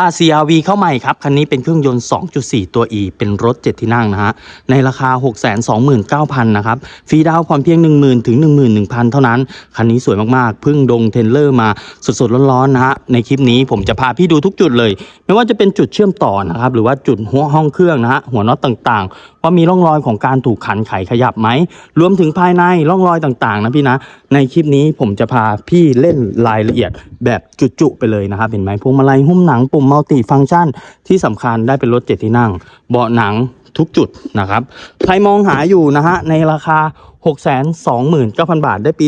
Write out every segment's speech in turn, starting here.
อา CRV เข้าใหม่ครับ คันนี้เป็นเครื่องยนต์ 2.4 ตัว E เป็นรถ 7 ที่นั่งนะฮะ ในราคา 629,000 นะครับ ฟรีดาวน์ผ่อนเพียง 10,000 ถึง 11,000 เท่านั้น คันนี้สวยมาก ๆ เพิ่งดงเทนเลอร์มาสด ๆ ร้อนๆนะฮะ ในคลิปนี้ผมจะพาพี่ดูทุกจุดเลย ไม่ว่าจะเป็นจุดเชื่อมต่อนะครับ หรือว่าจุดหัวห้องเครื่องนะฮะ หัวน็อตต่างๆ ว่ามีร่องรอยของการถูกขันไขขยับไหม รวมถึงภายในร่องรอยต่างๆ นะพี่นะ ในคลิปนี้ผมจะพาพี่เล่นรายละเอียดแบบจุๆไปเลยนะครับ เห็นไหมพวงมาลัยหุ้มหนังปุ่มมัลติฟังก์ชันที่สำคัญได้เป็นรถเจ็ดที่นั่ง เบาะหนังทุกจุดนะครับ ใครมองหาอยู่นะฮะในราคา 629,000 บาทได้ปี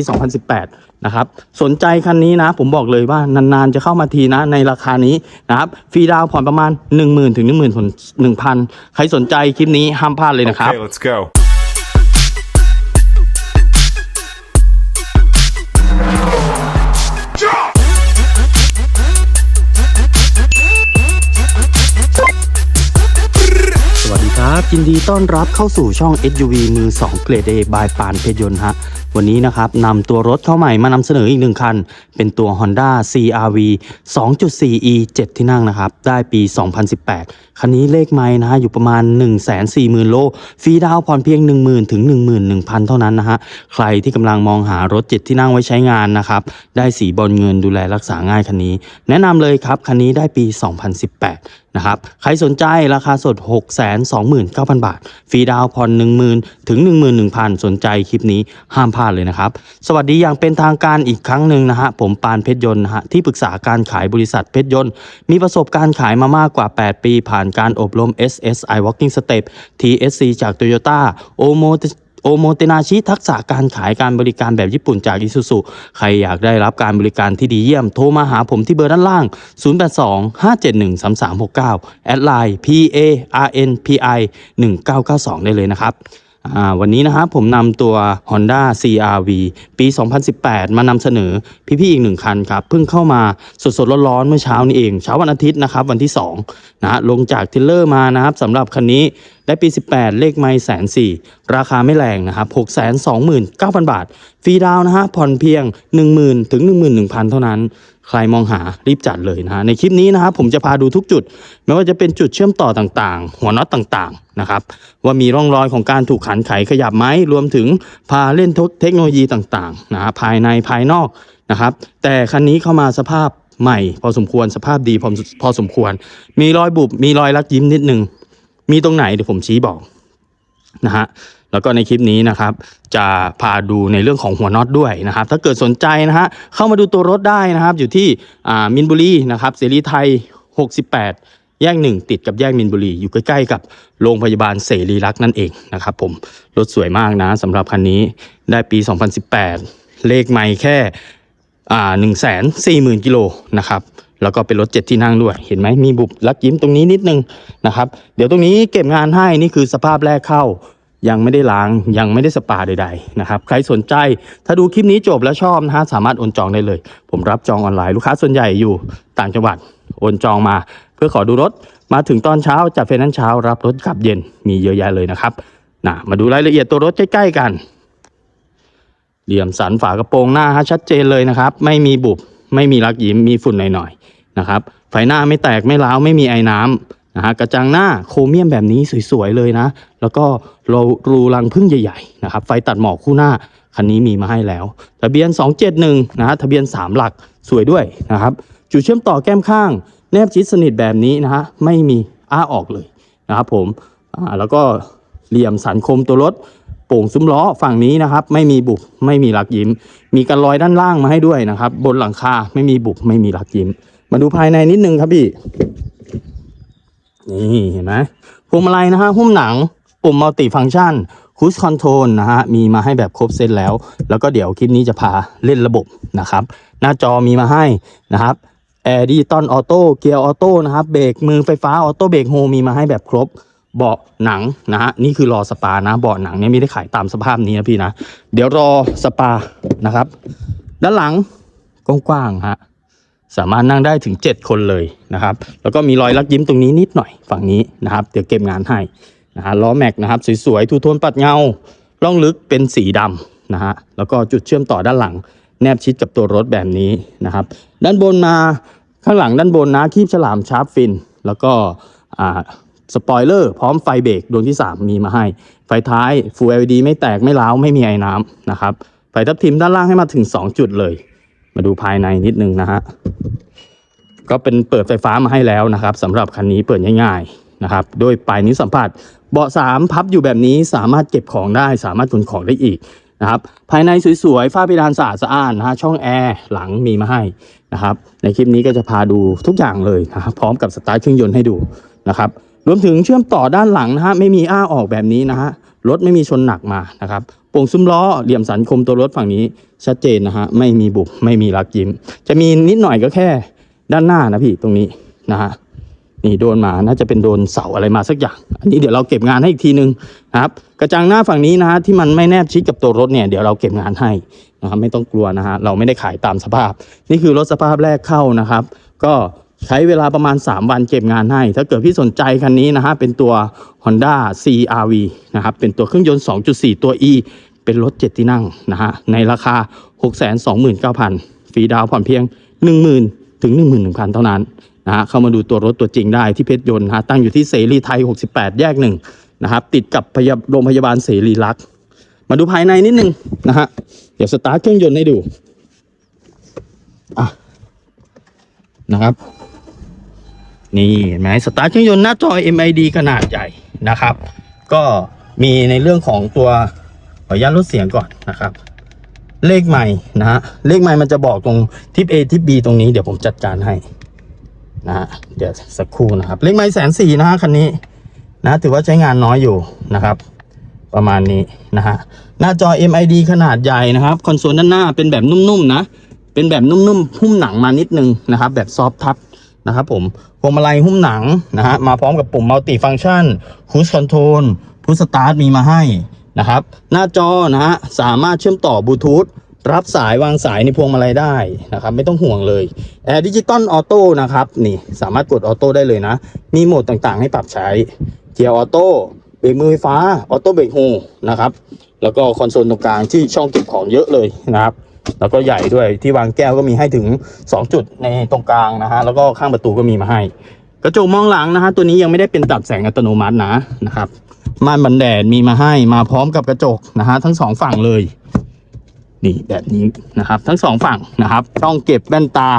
2018 นะครับ สนใจคันนี้นะ ผมบอกเลยว่านาน ๆ จะเข้ามาทีนะในราคานี้นะครับฟรีดาวน์ผ่อนประมาณ 10,000 ถึง 11,000 ใครสนใจคลิปนี้ห้ามพลาดเลยนะครับ Okay, let's go. ยินดีต้อนรับเข้าสู่ช่อง SUV มือ 2 เกรด A บายปานเพชรยนต์ฮะ วันนี้นะครับนำตัวรถเข้าใหม่มานำเสนออีกหนึ่งคัน เป็นตัว Honda CRV 2.4e 7 ที่นั่งนะครับ ได้ปี 2018 คันนี้เลขไม้นะฮะอยู่ประมาณ 140,000 โล ฟรีดาวผ่อนเพียง 10,000 ถึง 11,000 เท่านั้นนะฮะ ใครที่กำลังมองหารถ7ที่นั่งไว้ใช้งานนะครับ ได้สีบอลเงินดูแลรักษาง่ายคันนี้ แนะนำเลยครับ คันนี้ได้ปี 2018นะครับใครสนใจราคาสด 629,000 บาท ฟรีดาวน์ผ่อน10,000 ถึง 11,000 สนใจคลิปนี้ห้ามพลาดเลยนะครับ สวัสดีอย่างเป็นทางการอีกครั้งหนึ่งนะฮะ ผมปานเพชรยนต์นะฮะที่ปรึกษาการขายบริษัทเพชรยนต์ มีประสบการณ์ขายมามากกว่า 8 ปีผ่านการอบรม SSI Walking Step TSC จาก Toyota o m o โอโมเตนาชิทักษะการขายการบริการแบบญี่ปุ่นจากอิซูซุใครอยากได้รับการบริการที่ดีเยี่ยมโทรมาหาผมที่เบอร์ด้านล่าง 0825713369 แอดไลน์ PARNPI 1992 ได้เลยนะครับ วันนี้นะครับผมนำตัว Honda CRV ปี 2018 มานำเสนอพี่ๆอีกหนึ่งคันครับเพิ่งเข้ามาสดๆร้อนๆเมื่อเช้านี้เอง เช้าวันอาทิตย์นะครับวันที่2นะฮะลงจากทรลเลอร์มานะครับสำหรับคันนี้ได้ปี 18 เลขไม่แสนสี่ราคาไม่แรงนะครับ 629,000 บาท ฟรีดาวน์นะฮะผ่อนเพียง 10,000 ถึง 11,000 เท่านั้น ใครมองหารีบจัดเลยนะฮะในคลิปนี้นะครับผมจะพาดูทุกจุด ไม่ว่าจะเป็นจุดเชื่อมต่อต่างๆ หัวน็อตต่างๆนะครับว่ามีร่องรอยของการถูกขันไขขยับไหมรวมถึงพาเล่นเทคโนโลยีต่างๆนะฮะภายในภายนอกนะครับแต่คันนี้เข้ามาสภาพใหม่ พอสมควรสภาพดีพอพอสมควร มีรอยบุบมีรอยรักยิ้มนิดนึงมีตรงไหนเดี๋ยวผมชี้บอกนะฮะ แล้วก็ในคลิปนี้นะครับจะพาดูในเรื่องของหัวน็อตด้วยนะครับ ถ้าเกิดสนใจนะฮะเข้ามาดูตัวรถได้นะครับ อยู่ที่มินบุรีนะครับเสรีไทย 68แยกหนึ่งติดกับแยกมินบุรีอยู่ใกล้ๆกับโรงพยาบาลเสรีรักษ์นั่นเองนะครับผมรถสวยมากนะสำหรับคันนี้ได้ปี 2018 เลขไม่แค่อ่าหนึ่งแสนสี่หมื่นกิโลนะครับแล้วก็เป็นรถเจ็ดที่นั่งด้วย เห็นไหมมีบุบลักยิ้มตรงนี้นิดนึงนะครับ เดี๋ยวตรงนี้เก็บงานให้นี่คือสภาพแรกเข้า ยังไม่ได้ล้างยังไม่ได้สปาใดๆนะครับใครสนใจถ้าดูคลิปนี้จบแล้วชอบนะฮะสามารถโอนจองได้เลย ผมรับจองออนไลน์ลูกค้าส่วนใหญ่อยู่ต่างจังหวัดโอนจองมา เพื่อขอดูรถมาถึงตอนเช้าจัดไฟแนนซ์เช้ารับรถกลับเย็นมีเยอะแยะเลยนะครับนะมาดูรายละเอียดตัวรถใกล้ๆกัน เหลี่ยมสันฝากระโปรงหน้าฮะชัดเจนเลยนะครับ ไม่มีบุบไม่มีรักยิ้มมีฝุ่นหน่อยๆนะครับไฟหน้าไม่แตกไม่ร้าวไม่มีไอ้น้ำ นะฮะกระจังหน้าโครเมียมแบบนี้สวยๆเลยนะ แล้วก็รูรูรังพึ่งใหญ่ๆนะครับไฟตัดหมอกคู่หน้าคันนี้มีมาให้แล้ว ทะเบียน 271นะฮะทะเบียน 3 หลักสวยด้วยนะครับจุดเชื่อมต่อแก้มข้าง แนบชิดสนิทแบบนี้นะฮะไม่มีอ้าออกเลยนะครับผมแล้วก็เหลี่ยมสันคมตัวรถโป่งซุ้มล้อฝั่งนี้นะครับ ไม่มีบุบไม่มีรักยิ้ม มีกันรอยด้านล่างมาให้ด้วยนะครับ บนหลังคาไม่มีบุบไม่มีรักยิ้ม มาดูภายในนิดนึงครับพี่ นี่เห็นไหมพวงมาลัยนะฮะหุ้มหนังปุ่มมัลติฟัง c t ชันคูสคอนโทรลนะฮะมีมาให้แบบครบเซตแล้ว แล้วก็เดี๋ยวคลิปนี้จะพาเล่นระบบนะครับ หน้าจอมีมาให้นะครับแอร์ดิจิตอลออโต้เกียร์ออโต้นะครับเบรกมือไฟฟ้าออโต้เบรกโฮมีมาให้แบบครบเบาะหนังนะฮะนี่คือรอสปานะเบาะหนังเนี่ยไม่ได้ขายตามสภาพนี้นะพี่นะ เดี๋ยวรอสปานะครับ ด้านหลังกว้างๆฮะ สามารถนั่งได้ถึง 7 คนเลยนะครับ แล้วก็มีรอยลักยิ้มตรงนี้นิดหน่อยฝั่งนี้นะครับ เดี๋ยวเก็บงานให้นะฮะล้อแม็กนะครับสวยๆทูโทนปัดเงาล่องลึกเป็นสีดำนะฮะแล้วก็จุดเชื่อมต่อด้านหลัง แนบชิดกับตัวรถแบบนี้นะครับ ด้านบนมาข้างหลังด้านบนนะคีบฉลามชาร์ปฟิน แล้วก็อ่าสปอยเลอร์พร้อมไฟเบรกดวงที่ 3 มีมาให้ ไฟท้าย Full LED ไม่แตกไม่ร้าวไม่มีไอ้น้ำนะครับไฟทับทิมด้านล่างให้มาถึง 2 จุดเลย มาดูภายในนิดนึงนะฮะก็เป็นเปิดไฟฟ้ามาให้แล้วนะครับสำหรับคันนี้เปิดง่ายๆนะครับโดยปลายนิ้วสัมผัส เบาะสามพับอยู่แบบนี้สามารถเก็บของได้ สามารถขนของได้อีกนะครับภายในสวยๆฝ้าเพดานสะอาดสะอ้านนะฮะช่องแอร์หลังมีมาให้นะครับในคลิปนี้ก็จะพาดูทุกอย่างเลยนะครับพร้อมกับสตาร์ทเครื่องยนต์ให้ดูนะครับรวมถึงเชื่อมต่อด้านหลังนะฮะไม่มีอ้าออกแบบนี้นะฮะรถไม่มีชนหนักมานะครับ โป่งซุ้มล้อเหลี่ยมสันคมตัวรถฝั่งนี้ชัดเจนนะฮะไม่มีบุบไม่มีรักยิ้ม จะมีนิดหน่อยก็แค่ด้านหน้านะพี่ตรงนี้นะฮะนี่โดนมาน่าจะเป็นโดนเสาอะไรมาสักอย่าง อันนี้เดี๋ยวเราเก็บงานให้อีกทีนึงนะครับ กระจังหน้าฝั่งนี้นะฮะที่มันไม่แนบชิดกับตัวรถเนี่ยเดี๋ยวเราเก็บงานให้นะครับไม่ต้องกลัวนะฮะเราไม่ได้ขายตามสภาพ นี่คือรถสภาพแรกเข้านะครับ ก็ ใช้เวลาประมาณ 3 วันเก็บงานให้ ถ้าเกิดพี่สนใจคันนี้นะฮะเป็นตัว Honda CRV นะครับเป็นตัวเครื่องยนต์ 2.4 ตัว E เป็นรถ7ที่นั่งนะฮะในราคา 629,000ฟรีดาวผ่อนเพียง 10,000 ถึง 11,000 เท่านั้นนะฮะเข้ามาดูตัวรถตัวจริงได้ที่เพชรยนต์นะฮะตั้งอยู่ที่เสรีไทย 68 แยกหนึ่งนะครับติดกับพยาโรงพยาบาลเสรีรักษ์มาดูภายในนิดนึงนะฮะเดี๋ยวสตาร์ทเครื่องยนต์ให้ดูอะนะครับ นี่เห็นไหมสตาร์ทเครื่องยนต์หน้าจอ MID ขนาดใหญ่นะครับ ก็มีในเรื่องของตัวขออนุญาตลดเสียงก่อนนะครับ เลขใหม่นะฮะเลขใหม่มันจะบอกตรงทิป A ทิป B ตรงนี้เดี๋ยวผมจัดการให้นะฮะเดี๋ยวสักครู่นะครับ เลขใหม่แสนสี่นะฮะคันนี้นะถือว่าใช้งานน้อยอยู่นะครับ ประมาณนี้นะฮะหน้าจอ MID ขนาดใหญ่นะครับคอนโซลด้านหน้าเป็นแบบนุ่มๆนะเป็นแบบนุ่มๆหุ้มหนังมานิดนึงนะครับ แบบซอฟทัช นะครับผมพวงมาลัยหุ้มหนังนะฮะมาพร้อมกับปุ่มมัลติฟังชันคูสคอนโทรลพุชสตาร์ทมีมาให้นะครับ หน้าจอนะฮะสามารถเชื่อมต่อบลูทูธรับสายวางสายในพวงมาลัยได้นะครับ ไม่ต้องห่วงเลยแอร์ดิจิตอลออโต้นะครับนี่สามารถกดออโต้ได้เลยนะ มีโหมดต่างๆ ให้ปรับใช้เกียร์ออโต้เบรกมือไฟฟ้าออโต้เบรกโฮนะครับ แล้วก็คอนโซลตรงกลางที่ช่องเก็บของเยอะเลยนะครับ แล้วก็ใหญ่ด้วยที่วางแก้วก็มีให้ถึง 2 จุดในตรงกลางนะฮะแล้วก็ข้างประตูก็มีมาให้ กระจกมองหลังนะฮะตัวนี้ยังไม่ได้เป็นตัดแสงอัตโนมัตินะนะครับม่านบันแดดมีมาให้มาพร้อมกับกระจกนะฮะทั้งสองฝั่งเลยนี่แบบนี้นะครับ ทั้งสองฝั่งนะครับช่องเก็บแว่นตา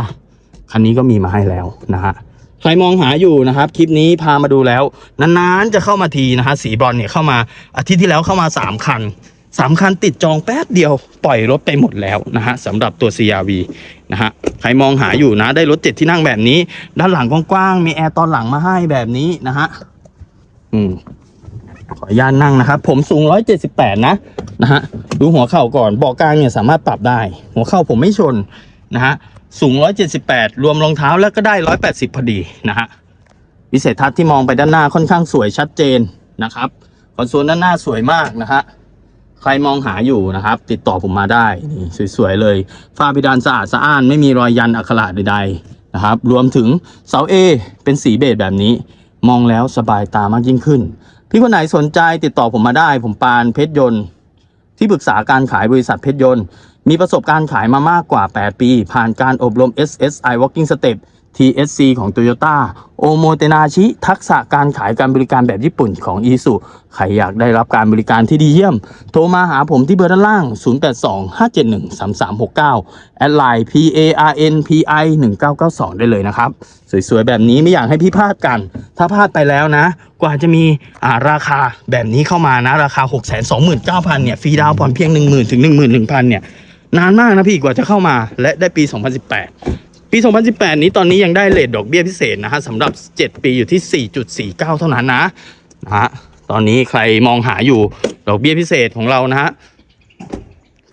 คันนี้ก็มีมาให้แล้วนะฮะใครมองหาอยู่นะครับ คลิปนี้พามาดูแล้ว นานๆจะเข้ามาทีนะฮะสีบอลเนี่ยเข้ามาอาทิตย์ที่แล้วเข้ามา 3 คัน สามคันติดจองแป๊บเดียวปล่อยรถไปหมดแล้วนะฮะสำหรับตัว CRV นะฮะใครมองหาอยู่นะ ได้รถเจ็ดที่นั่งแบบนี้ ด้านหลังกว้างๆมีแอร์ตอนหลังมาให้แบบนี้นะฮะอืมขออนุญาตนั่งนะครับ ผมสูง 178 นะนะฮะดูหัวเข่าก่อนเบาะกลางเนี่ยสามารถปรับได้ หัวเข่าผมไม่ชนนะฮะสูง 178 รวมรองเท้าแล้วก็ได้ 180 พอดีนะฮะวิสัยทัศน์ที่มองไปด้านหน้าค่อนข้างสวยชัดเจนนะครับคอนโซลด้านหน้าสวยมากนะฮะ ใครมองหาอยู่นะครับ ติดต่อผมมาได้นี่สวยๆเลยฝ้าเพดานสะอาดสะอ้านไม่มีรอยยันอักขระใดๆนะครับ รวมถึงเสา A เป็นสีเบจแบบนี้ มองแล้วสบายตามากยิ่งขึ้น พี่คนไหนสนใจติดต่อผมมาได้ ผมปานเพชรยนต์ที่ปรึกษาการขายบริษัทเพชรยนต์มีประสบการณ์ขายมามากกว่า 8 ปี ผ่านการอบรม SSI Walking Step TSC ของ Toyota โอโมเตนาชิ ทักษะการขายการบริการแบบญี่ปุ่นของ i s u ใครอยากได้รับการบริการที่ดีเยี่ยม โทรมาหาผมที่เบอร์ด้านล่าง 0825713369 แอดไลน์ PARNPI 1992 ได้เลยนะครับ สวยๆ แบบนี้ไม่อยากให้พี่พลาดกัน ถ้าพลาดไปแล้วนะ กว่าจะมีาราคาแบบนี้เข้ามานะ ราคา 629,000เนี่ยฟรีดาวผ่อนเพียง 10,000ถึง11,000เนี่ยนานมากนะพี่กว่าจะเข้ามาและได้ปี 2018 ปี 2018 นี้ตอนนี้ยังได้เลทดอกเบี้ยพิเศษนะฮะสำหรับ 7 ปีอยู่ที่ 4.49 เท่านั้นนะนะฮะตอนนี้ใครมองหาอยู่ดอกเบี้ยพิเศษของเรานะฮะ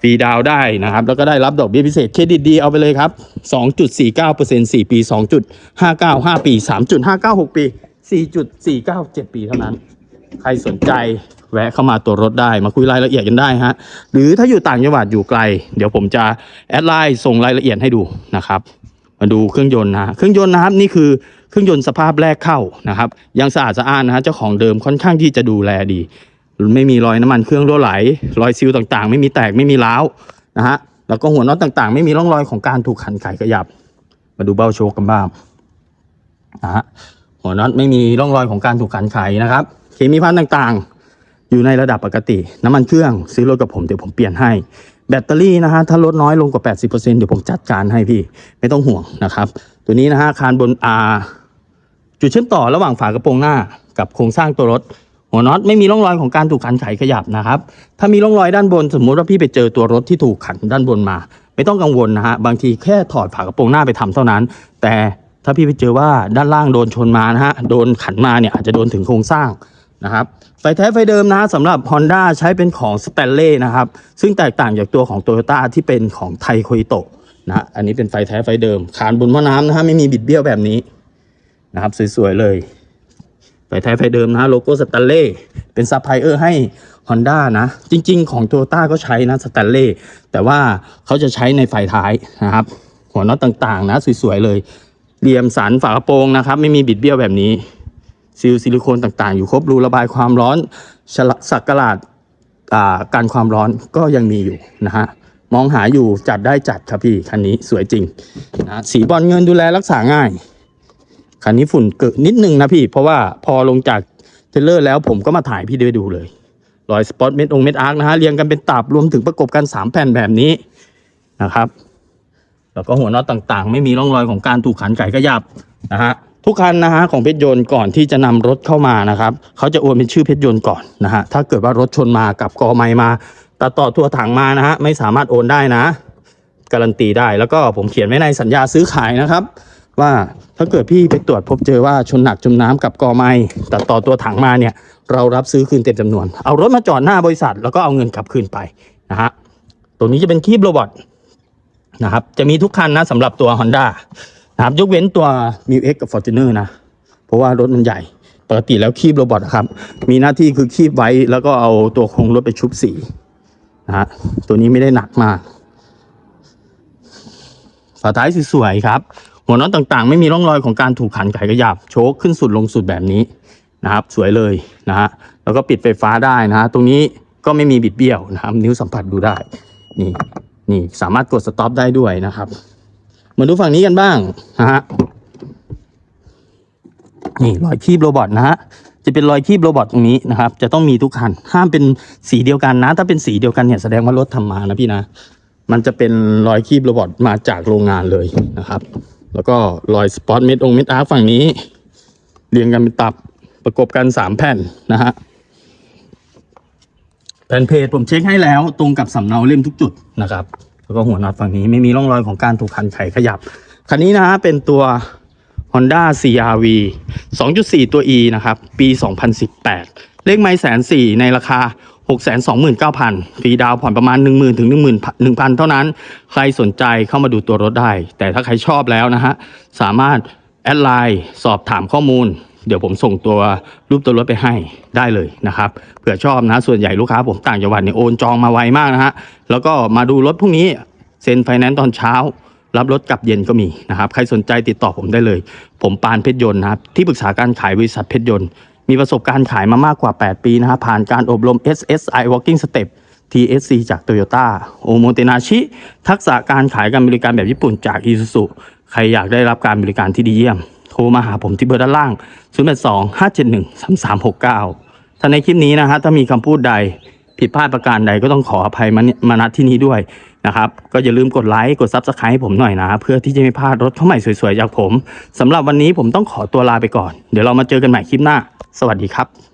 ฟรีดาวได้นะครับ แล้วก็ได้รับดอกเบี้ยพิเศษเครดิตดีเอาไปเลยครับ 2.49% 4 ปี 2.59 5 ปี 3.59 6 ปี 4.49 7 ปีเท่านั้น ใครสนใจแวะเข้ามาตัวรถได้มาคุยรายละเอียดกันได้ฮะหรือถ้าอยู่ต่างจังหวัดอยู่ไกล เดี๋ยวผมจะแอดไลน์ส่งรายละเอียดให้ดูนะครับ มาดูเครื่องยนต์นะเครื่องยนต์นะครับนี่คือเครื่องยนต์สภาพแรกเข้านะครับ ยังสะอาดสะอ้านนะฮะเจ้าของเดิมค่อนข้างที่จะดูแลดี ไม่มีรอยน้ำมันเครื่องรั่วไหล รอยซิลต่างๆ ไม่มีแตกไม่มีร้าวนะฮะแล้วก็หัวน็อตต่างๆ ไม่มีร่องรอยของการถูกขันไขขยับ มาดูเบ้าโชคกันบ้างนะฮะหัวน็อตไม่มีร่องรอยของการถูกขันไขนะครับ เคมีพันต่างๆ อยู่ในระดับปกติ น้ำมันเครื่องซื้อรถกับผมเดี๋ยวผมเปลี่ยนให้ แบตเตอรี่นะฮะถ้าลดน้อยลงกว่า 80%เดี๋ยวผมจัดการให้พี่ไม่ต้องห่วงนะครับ ตัวนี้นะฮะคานบน R จุดเชื่อมต่อระหว่างฝากระโปรงหน้ากับโครงสร้างตัวรถ หัวน็อตไม่มีร่องรอยของการถูกขันไขขยับนะครับ ถ้ามีร่องรอยด้านบนสมมุติว่าพี่ไปเจอตัวรถที่ถูกขันด้านบนมา ไม่ต้องกังวลนะฮะบางทีแค่ถอดฝากระโปรงหน้าไปทำเท่านั้น แต่ถ้าพี่ไปเจอว่าด้านล่างโดนชนมานะฮะโดนขันมาเนี่ยอาจจะโดนถึงโครงสร้างนะครับ ไฟแท้ไฟเดิมนะสำหรับ Honda ใช้เป็นของ s t a n l e y นะครับ ซึ่งแตกต่างจากตัวของ Toyota ที่เป็นของไทโคอิโตะนะอันนี้เป็นไฟแท้ไฟเดิม ขานบนหม้อน้ำนะฮะไม่มีบิดเบี้ยวแบบนี้นะครับสวยๆเลย ไฟแท้ไฟเดิมนะโลโก้สแตนเล่เป็นซัพพลายเออร์ให้ Honda นะ จริง ๆ ของ t o y ต้าก็ใช้นะสแตนเล่แต่ว่าเขาจะใช้ในไฟท้ายนะครับ หัวน็อตต่างๆ นะสวยๆเลยเหลี่ยมสันฝากระโปรงนะครับ ไม่มีบิดเบี้ยวแบบนี้ ซีลซิลิโคนต่างๆ อยู่ครบรูระบายความร้อนสักกลาดการความร้อนก็ยังมีอยู่นะฮะมองหาอยู่จัดได้จัดครับพี่คันนี้สวยจริงนะสีบอลเงินดูแลรักษาง่ายคันนี้ฝุ่นเกิดนิดนึงนะพี่ เพราะว่าพอลงจากเทรลเลอร์แล้วผมก็มาถ่ายพี่ได้ดูเลยรอยสปอตเม็ดองเม็ดอาร์คนะฮะเรียงกันเป็นตับรวมถึงประกบกัน 3 แผ่นแบบนี้นะครับ แล้วก็หัวน็อตต่างๆ ไม่มีร่องรอยของการถูกขันไก่ขยับนะฮะ ทุกคันนะฮะของเพชรยนต์ก่อนที่จะนำรถเข้ามานะครับเขาจะโอนเป็นชื่อเพชรยนต์ก่อนนะฮะถ้าเกิดว่ารถชนมากับกอไม้มาตัดต่อตัวถังมานะฮะไม่สามารถโอนได้นะ การันตีได้แล้วก็ผมเขียนไว้ในสัญญาซื้อขายนะครับ ว่าถ้าเกิดพี่ไปตรวจพบเจอว่าชนหนักจมน้ำกับกอไม้ตัดต่อตัวถังมาเนี่ย เรารับซื้อคืนเต็มจำนวน เอารถมาจอดหน้าบริษัท แล้วก็เอาเงินกลับคืนไปนะฮะตัวนี้จะเป็นคีบโรบอทนะครับจะมีทุกคันนะสำหรับตัว Honda นะครับยกเว้นตัว m ิว X กับ Fortuner นะ เพราะว่ารถมันใหญ่ ปกติแล้วคีบโรบอทอะครับ มีหน้าที่คือคีบไว้แล้วก็เอาตัวโครงรถไปชุบสีนะฮะตัวนี้ไม่ได้หนักมาก ฝาท้ายสวยๆครับ หัวน็อตต่างๆ ไม่มีร่องรอยของการถูกขันไขกระยับ โชคขึ้นสุดลงสุดแบบนี้นะครับ สวยเลยนะฮะแล้วก็ปิดไฟฟ้าได้นะฮะตรงนี้ก็ไม่มีบิดเบี้ยวนะครับ นิ้วสัมผัสดูได้ นี่นี่สามารถกดสต็อปได้ด้วยนะครับ มาดูฝั่งนี้กันบ้างนะฮะนี่รอยคีบโรบอทนะฮะจะเป็นรอยคีบโรบอทตรงนี้นะครับ จะต้องมีทุกคันห้ามเป็นสีเดียวกันนะ ถ้าเป็นสีเดียวกันเนี่ยแสดงว่ารถทำมานะพี่นะ มันจะเป็นรอยคีบโรบอทมาจากโรงงานเลยนะครับ แล้วก็รอยสปอตเม็ดองเม็ดอาร์ฝั่งนี้ เรียงกันเป็นตับประกบกันสามแผ่นนะฮะแผ่นเพจผมเช็คให้แล้วตรงกับสำเนาเล่มทุกจุดนะครับ แล้วก็หัวน็อตฝั่งนี้ไม่มีร่องรอยของการถูกคันไขขยับ คันนี้นะฮะเป็นตัว Honda CRV 2.4 ตัว E นะครับ ปี 2018 เลขไม่แสนสี่ในราคา 629,000ฟรีดาวผ่อนประมาณ 10,000 ถึง10,000 1,000 เท่านั้น ใครสนใจเข้ามาดูตัวรถได้ แต่ถ้าใครชอบแล้วนะฮะ สามารถแอดไลน์สอบถามข้อมูล เดี๋ยวผมส่งตัวรูปตัวรถไปให้ได้เลยนะครับเผื่อชอบนะส่วนใหญ่ลูกค้าผมต่างจังหวัดเนี่ยโอนจองมาไวมากนะฮะแล้วก็มาดูรถพรุ่งนี้เซ็นไฟแนนซ์ตอนเช้า รับรถกลับเย็นก็มีนะครับใครสนใจติดต่อผมได้เลย ผมปานเพชรยนต์นะครับที่ปรึกษาการขายบริษัทเพชรยนต์มีประสบการณ์ขายมามากกว่า 8 ปีนะครับผ่านการอบรม SSI Walking Step TSC จาก Toyota โอโมเตนาชิ ทักษะการขายการบริการแบบญี่ปุ่นจาก Isuzu ใครอยากได้รับการบริการที่ดีเยี่ยม ทรมาหาผมที่เบอร์ด้านล่าง 082 571 3369 ถ้าในคลิปนี้นะฮะถ้ามีคำพูดใดผิดพลาดประการใดก็ต้องขออภัยมามาณที่นี้ด้วยนะครับ ก็อย่าลืมกดไลค์กด Subscribe ให้ผมหน่อยนะ เพื่อที่จะไม่พลาดรถเข้าใหม่สวยๆจากผมสำหรับวันนี้ผมต้องขอตัวลาไปก่อน เดี๋ยวเรามาเจอกันใหม่คลิปหน้า สวัสดีครับ